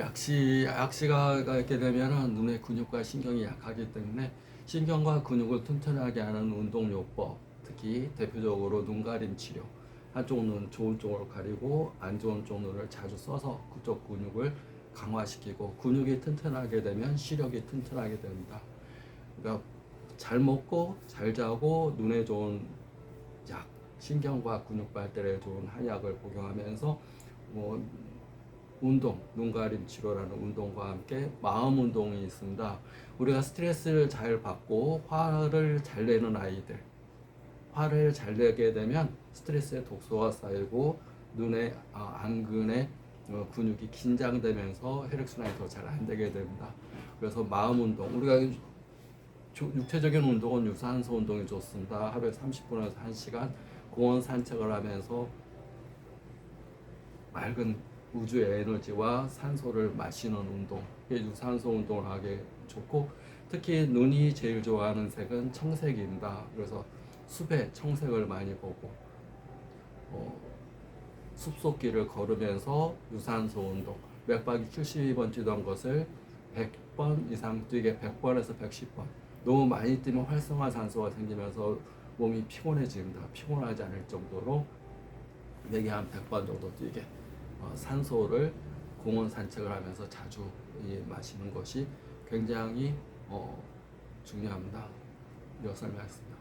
약시 약시가 있게 되면은 눈의 근육과 신경이 약하기 때문에 신경과 근육을 튼튼하게 하는 운동요법 특히 대표적으로 눈 가림 치료 한쪽 눈 좋은 쪽으로 가리고 안 좋은 쪽 눈을 자주 써서 그쪽 근육을 강화시키고 근육이 튼튼하게 되면 시력이 튼튼하게 됩니다. 그러니까 잘 먹고 잘 자고 눈에 좋은 약 신경과 근육 발달에 좋은 한약을 복용하면서 뭐 운동, 눈가림 치료라는 운동과 함께 마음 운동이 있습니다. 우리가 스트레스를 잘 받고 화를 잘 내는 아이들, 화를 잘 내게 되면 스트레스의 독소가 쌓이고 눈의 아, 안근에 어, 근육이 긴장되면서 혈액순환이 더 잘 안 되게 됩니다. 그래서 마음 운동, 우리가 조- 육체적인 운동은 유산소 운동이 좋습니다. 하루에 30분에서 1시간 공원 산책을 하면서 맑은 우주의 에너지와 산소를 마시는 운동, 유산소 운동을 하기 좋고 특히 눈이 제일 좋아하는 색은 청색입니다. 그래서 숲에 청색을 많이 보고 어, 숲속길을 걸으면서 유산소 운동, 맥박이 70번 뛰던 것을 100번 이상 뛰게 100번에서 110번. 너무 많이 뛰면 활성화 산소가 생기면서 몸이 피곤해집니다. 피곤하지 않을 정도로 매개 한 100번 정도 뛰게 어, 산소를 공원 산책을 하면서 자주 이, 마시는 것이 굉장히 어, 중요합니다. 이어 설명했습니다.